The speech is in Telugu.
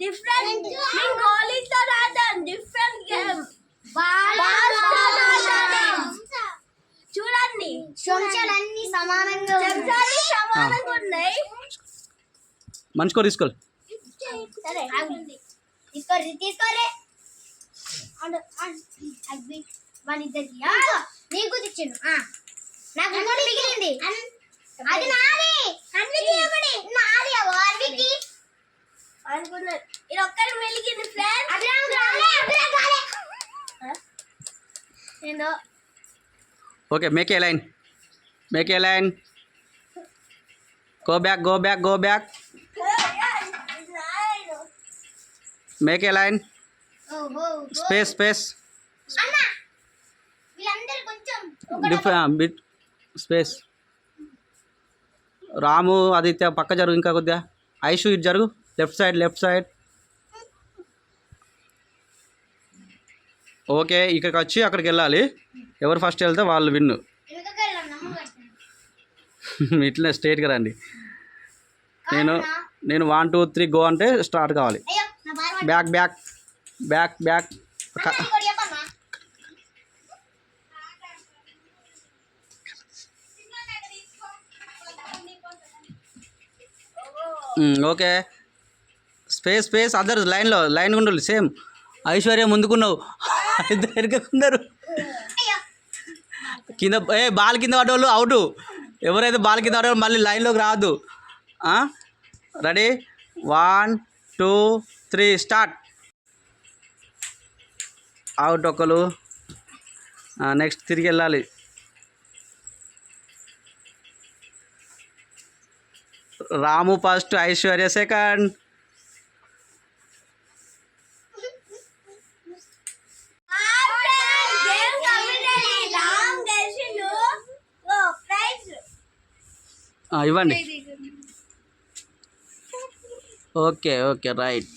డిఫరెంట్ గోళీతో ఆడాం డిఫరెంట్ గేమ్ చూడండి. చెంచాలన్నీ సమానంగా. చెంచాలు సమానంగా ఉన్నాయి మంచుకో తీసుకోవాలి సరే అగ్గి మన ఇద్దరికి నీకు తెచ్చాను ఆ. నాకు మిగిలింది. అది అనుకున్నారు ఇది అభిరామ్ రాలే నేను okay make a line make a line go back go back go back make a line ఓహో space space bit space Ramu Aditya పక్క జరుగు ఇంకా కొద్దిగా. ఐషు ఇటు జరుగు. Left side left side okay ఇక్కడికి వచ్చి అక్కడికి వెళ్ళాలి ఎవరు ఫస్ట్ వెళ్తే వాళ్ళు విన్ను. ఇట్లనే స్ట్రేట్గా రండి. నేను నేను వన్ టూ త్రీ గో అంటే స్టార్ట్ కావాలి. Back back back back okay space space other లైన్లో లైన్ ఉండాలి సేమ్. ఐశ్వర్య ముందుకున్నావు. ఇద్దరు కింద ఏ బాల్ కింద పడేవాళ్ళు అవుట్. ఎవరైతే బాల్ కింద పడేవాళ్ళు మళ్ళీ లైన్లోకి రావద్దు. Ready? One two three start. Out ఒకరు నెక్స్ట్ తిరిగి వెళ్ళాలి. Ramu first Aishwarya second. ఇవ్వండి. Okay okay right